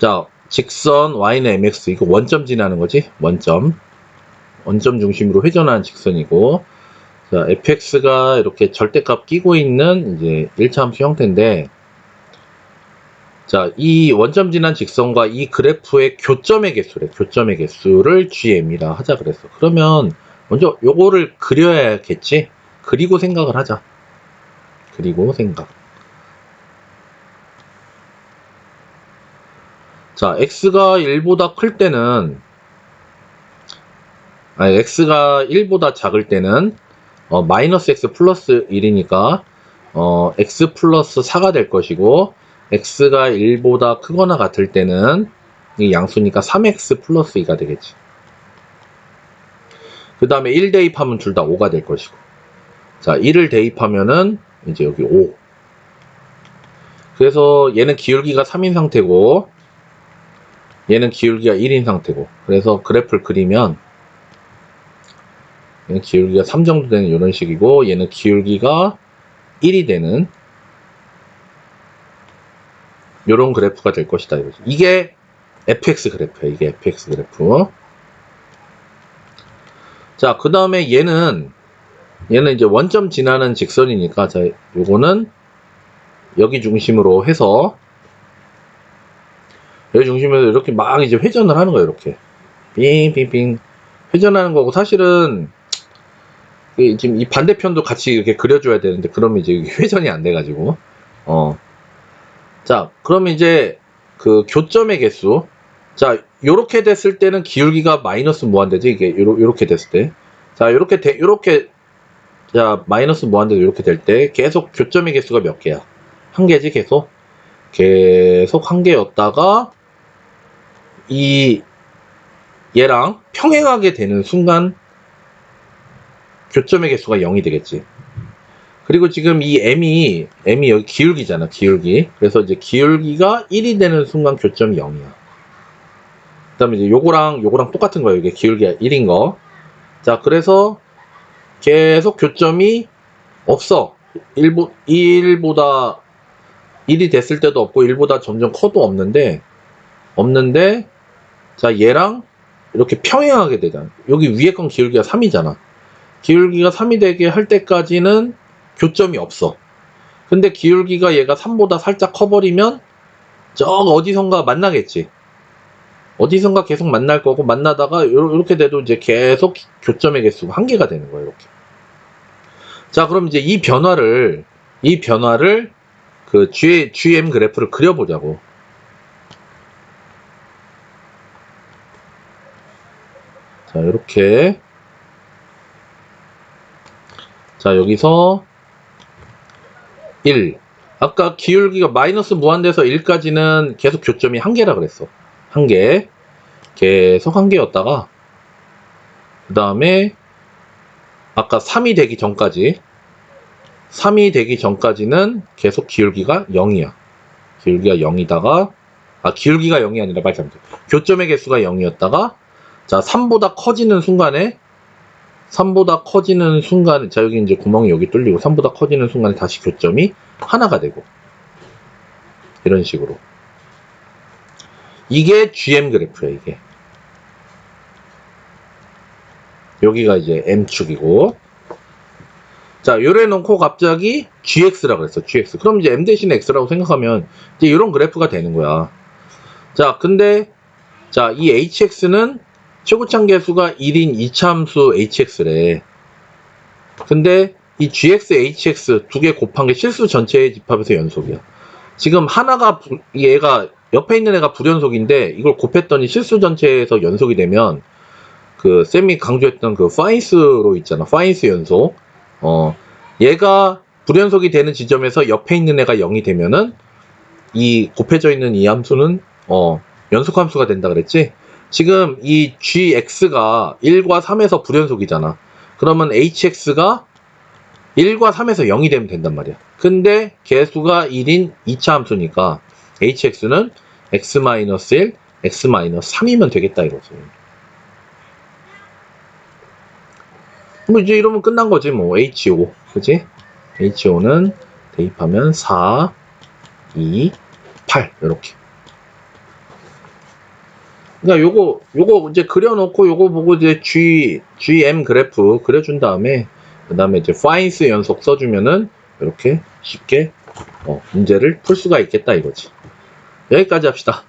자, 직선 y는 mx 이거 원점 지나는 거지? 원점. 원점 중심으로 회전하는 직선이고 자, fx가 이렇게 절대값 끼고 있는 이제 1차 함수 형태인데 자, 이 원점 지난 직선과 이 그래프의 교점의 개수래. 교점의 개수를 gm이라 하자 그랬어. 그러면 먼저 요거를 그려야겠지? 그리고 생각을 하자. 그리고 생각. 자, x가 1보다 클 때는 아니, x가 1보다 작을 때는 어, 마이너스 x 플러스 1이니까 어, x 플러스 4가 될 것이고 x가 1보다 크거나 같을 때는 이 양수니까 3x 플러스 2가 되겠지. 그 다음에 1 대입하면 둘 다 5가 될 것이고 자 1을 대입하면은 이제 여기 5 그래서 얘는 기울기가 3인 상태고 얘는 기울기가 1인 상태고 그래서 그래프를 그리면 얘는 기울기가 3 정도 되는 이런 식이고 얘는 기울기가 1이 되는 이런 그래프가 될 것이다 이거지. 이게 fx 그래프야 이게 fx 그래프 자 그 다음에 얘는 얘는 이제 원점 지나는 직선이니까 자 요거는 여기 중심으로 해서 여기 중심에서 이렇게 막 이제 회전을 하는 거예요 이렇게. 빙빙빙. 회전하는 거고 사실은 이 지금 이 반대편도 같이 이렇게 그려줘야 되는데 그러면 이제 회전이 안 돼가지고. 어. 자 그러면 이제 그 교점의 개수. 자 요렇게 됐을 때는 기울기가 마이너스 무한대지? 이게 요러, 요렇게 됐을 때자 요렇게 돼 요렇게 자 마이너스 무한대도 이렇게 될 때 계속 교점의 개수가 몇 개야? 한 개지 계속? 계속 한 개였다가 이 얘랑 평행하게 되는 순간 교점의 개수가 0이 되겠지. 그리고 지금 이 m이 m이 여기 기울기잖아, 기울기. 그래서 이제 기울기가 1이 되는 순간 교점이 0이야. 그다음에 이제 요거랑 요거랑 똑같은 거예요. 이게 기울기가 1인 거. 자, 그래서 계속 교점이 없어. 1보, 1보다 1이 됐을 때도 없고 1보다 점점 커도 없는데 없는데 자 얘랑 이렇게 평행하게 되잖아. 여기 위에 건 기울기가 3이잖아. 기울기가 3이 되게 할 때까지는 교점이 없어. 근데 기울기가 얘가 3보다 살짝 커버리면 저 어디선가 만나겠지. 어디선가 계속 만날 거고 만나다가 이렇게 돼도 이제 계속 교점의 개수가 한 개가 되는 거예요. 이렇게. 자, 그럼 이제 이 변화를 이 변화를 그 G, GM 그래프를 그려보자고. 자, 이렇게. 자, 여기서 1. 아까 기울기가 마이너스 무한대에서 1까지는 계속 교점이 한 개라 그랬어. 한 개. 계속 한 개였다가, 그 다음에, 아까 3이 되기 전까지, 3이 되기 전까지는 계속 기울기가 0이야. 기울기가 0이다가, 아, 기울기가 0이 아니라 말잘못 교점의 개수가 0이었다가, 자, 3보다 커지는 순간에, 3보다 커지는 순간에, 자, 여기 이제 구멍이 여기 뚫리고, 3보다 커지는 순간에 다시 교점이 하나가 되고, 이런 식으로. 이게 GM 그래프야, 이게. 여기가 이제 M축이고, 자, 요래 놓고 갑자기 GX라고 그랬어, GX. 그럼 이제 M 대신 X라고 생각하면, 이제 이런 그래프가 되는 거야. 자, 근데, 자, 이 HX는 최고창 개수가 1인 이차함수 HX래. 근데 이 GX, HX 두 개 곱한 게 실수 전체의 집합에서 연속이야. 지금 하나가 부- 얘가 옆에 있는 애가 불연속인데 이걸 곱했더니 실수 전체에서 연속이 되면 그 쌤이 강조했던 그 파인스로 있잖아. 파인스 연속. 어 얘가 불연속이 되는 지점에서 옆에 있는 애가 0이 되면은 이 곱해져 있는 이 함수는 어 연속 함수가 된다 그랬지? 지금 이 gx가 1과 3에서 불연속이잖아. 그러면 hx가 1과 3에서 0이 되면 된단 말이야. 근데 개수가 1인 2차 함수니까 hx는 x-1, x-3이면 되겠다 이거지. 뭐 이제 이러면 끝난 거지 뭐 ho 그지? ho는 대입하면 4, 2, 8 이렇게 그러니까 요거 요거 이제 그려놓고 요거 보고 이제 G GM 그래프 그려준 다음에 그 다음에 이제 파인스 연속 써주면은 이렇게 쉽게 어, 문제를 풀 수가 있겠다 이거지. 여기까지 합시다.